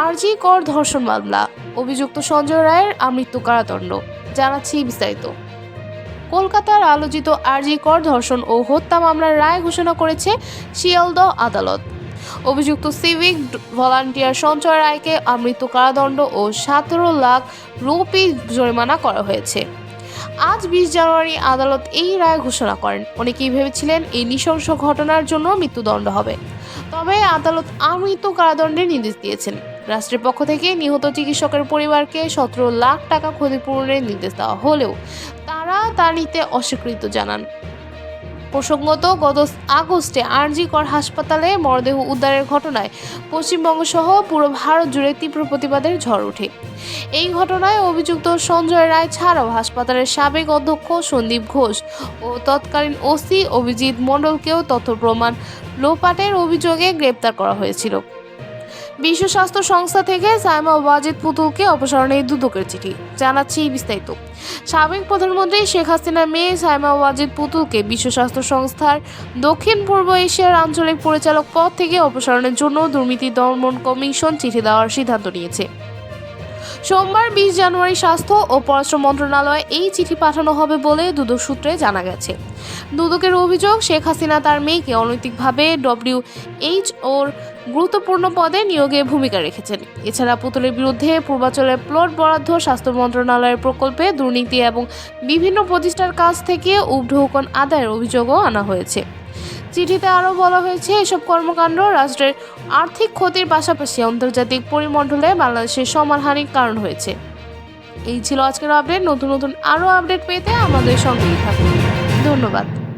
আরজি কর ধর্ষণ মামলা। অভিযুক্ত সঞ্জয় রায়ের আমৃত্যু কারাদণ্ড, জানাচ্ছি বিস্তারিত। কলকাতার আলোচিত আরজি কর ধর্ষণ ও হত্যা মামলার রায় ঘোষণা করেছে শিয়ালদহ আদালত। অভিযুক্ত সিভিক ভলান্টিয়ার সঞ্চয় রায়কে আমৃত্যু কারাদণ্ড ও সতেরো লাখ রুপি জরিমানা করা হয়েছে। আজ বিশ জানুয়ারি আদালত এই রায় ঘোষণা করেন। অনেকেই ভেবেছিলেন এই নৃশংস ঘটনার জন্য মৃত্যুদণ্ড হবে। তবে আদালত আমৃত্যু কারাদণ্ডের নির্দেশ দিয়েছেন। রাষ্ট্রের পক্ষ থেকে নিহত চিকিৎসকের পরিবারকে সতেরো লাখ টাকা ক্ষতিপূরণের নির্দেশ দেওয়া হলেও তারা তা নিতে অস্বীকৃত জানান। প্রসঙ্গত, গত আগস্টে আরজি কর হাসপাতালে মরদেহ উদ্ধারের ঘটনায় পশ্চিমবঙ্গ সহ পুরো ভারত জুড়ে তীব্র প্রতিবাদের ঝড় ওঠে। এই ঘটনায় অভিযুক্ত সঞ্জয় রায় ছাড়াও হাসপাতালের সাবেক অধ্যক্ষ সন্দীপ ঘোষ ও তৎকালীন ওসি অভিজিৎ মণ্ডলকেও তথ্য প্রমাণ লোপাটের অভিযোগে গ্রেপ্তার করা হয়েছিল। বিশ্ব স্বাস্থ্য সংস্থা থেকে সাইমা ওয়াজিদ পুতুলকে অপসারণের দুদকের চিঠি। জানাচ্ছি বিস্তারিত। সাবেক প্রধানমন্ত্রী শেখ হাসিনার মেয়ে সাইমা ওয়াজিদ পুতুলকে বিশ্ব স্বাস্থ্য সংস্থার দক্ষিণ পূর্ব এশিয়ার আঞ্চলিক পরিচালক পদ থেকে অপসারণের জন্য দুর্নীতি দমন কমিশন চিঠি দেওয়ার সিদ্ধান্ত নিয়েছে। সোমবার বিশ জানুয়ারি স্বাস্থ্য ও পররাষ্ট্র মন্ত্রণালয়ে এই চিঠি পাঠানো হবে বলে দুদক সূত্রে জানা গেছে। দুদকের অভিযোগ, শেখ হাসিনা তার মেয়েকে অনৈতিকভাবে ডব্লিউ এইচ ওর গুরুত্বপূর্ণ পদে নিয়োগে ভূমিকা রেখেছেন। এছাড়া পুতুলের বিরুদ্ধে পূর্বাঞ্চলের প্লট বরাদ্দ, স্বাস্থ্য মন্ত্রণালয়ের প্রকল্পে দুর্নীতি এবং বিভিন্ন প্রতিষ্ঠার কাছ থেকে উগ্ধকন আদায়ের অভিযোগও আনা হয়েছে। চিঠিতে আরও বলা হয়েছে, এসব কর্মকাণ্ড রাষ্ট্রের আর্থিক ক্ষতির পাশাপাশি আন্তর্জাতিক পরিমণ্ডলে বাংলাদেশের সমানহানির কারণ হয়েছে। এই ছিল আজকের আপডেট নতুন নতুন আরও আপডেট পেতে আমাদের সঙ্গেই থাকুন। ধন্যবাদ।